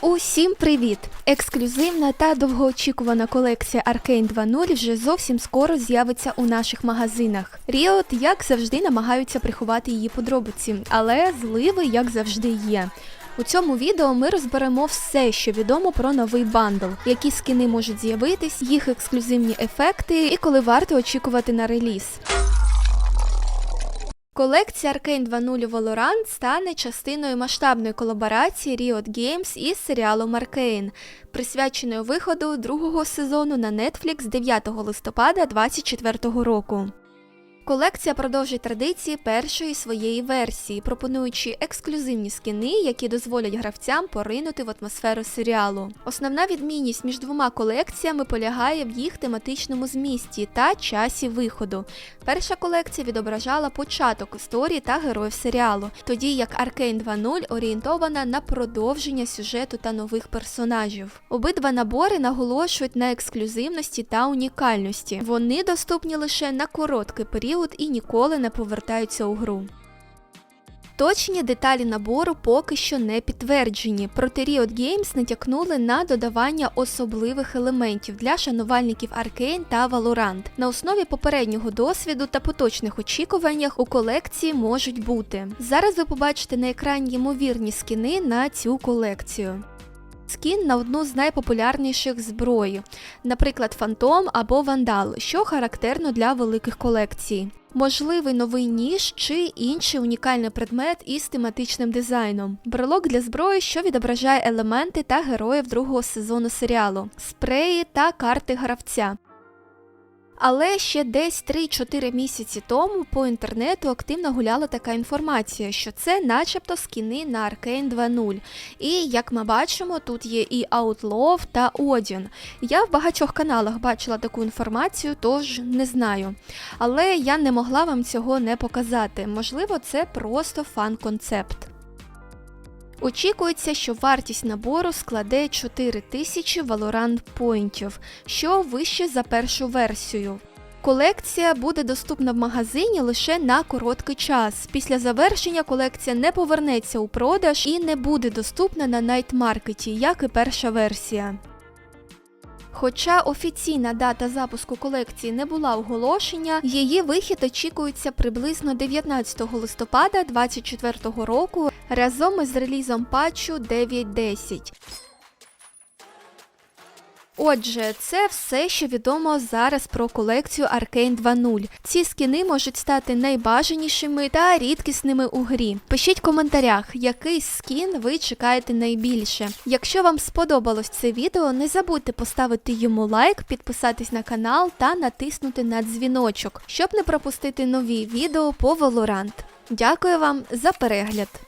Усім привіт! Ексклюзивна та довгоочікувана колекція Arcane 2.0 вже зовсім скоро з'явиться у наших магазинах. Riot, як завжди, намагаються приховати її подробиці, але зливи, як завжди, є. У цьому відео ми розберемо все, що відомо про новий бандл, які скини можуть з'явитись, їх ексклюзивні ефекти і коли варто очікувати на реліз. Колекція Arcane 2.0 Valorant стане частиною масштабної колаборації Riot Games із серіалом Arcane, присвяченою виходу другого сезону на Netflix 9 листопада 2024 року. Колекція продовжить традиції першої своєї версії, пропонуючи ексклюзивні скини, які дозволять гравцям поринути в атмосферу серіалу. Основна відмінність між двома колекціями полягає в їх тематичному змісті та часі виходу. Перша колекція відображала початок історії та героїв серіалу, тоді як Arcane 2.0 орієнтована на продовження сюжету та нових персонажів. Обидва набори наголошують на ексклюзивності та унікальності. Вони доступні лише на короткий період і ніколи не повертаються у гру. Точні деталі набору поки що не підтверджені, проте Riot Games натякнули на додавання особливих елементів для шанувальників Arcane та Valorant. На основі попереднього досвіду та поточних очікуваннях у колекції можуть бути. Зараз ви побачите на екрані ймовірні скини на цю колекцію. Скін на одну з найпопулярніших зброї, наприклад, Фантом або Вандал, що характерно для великих колекцій. Можливий новий ніж чи інший унікальний предмет із тематичним дизайном. Брелок для зброї, що відображає елементи та героїв другого сезону серіалу, спреї та карти гравця. Але ще десь 3-4 місяці тому по інтернету активно гуляла така інформація, що це начебто скіни на Arcane 2.0. І як ми бачимо, тут є і Outlaw та Odin. Я в багатьох каналах бачила таку інформацію, тож не знаю. Але я не могла вам цього не показати. Можливо, це просто фан-концепт. Очікується, що вартість набору складе 4000 Valorant поінтів, що вище за першу версію. Колекція буде доступна в магазині лише на короткий час. Після завершення колекція не повернеться у продаж і не буде доступна на найтмаркеті, як і перша версія. Хоча офіційна дата запуску колекції не була оголошення, її вихід очікується приблизно 19 листопада 2024 року разом із релізом патчу 9.10. Отже, це все, що відомо зараз про колекцію Arcane 2.0. Ці скини можуть стати найбажанішими та рідкісними у грі. Пишіть в коментарях, який скін ви чекаєте найбільше. Якщо вам сподобалось це відео, не забудьте поставити йому лайк, підписатись на канал та натиснути на дзвіночок, щоб не пропустити нові відео по Valorant. Дякую вам за перегляд!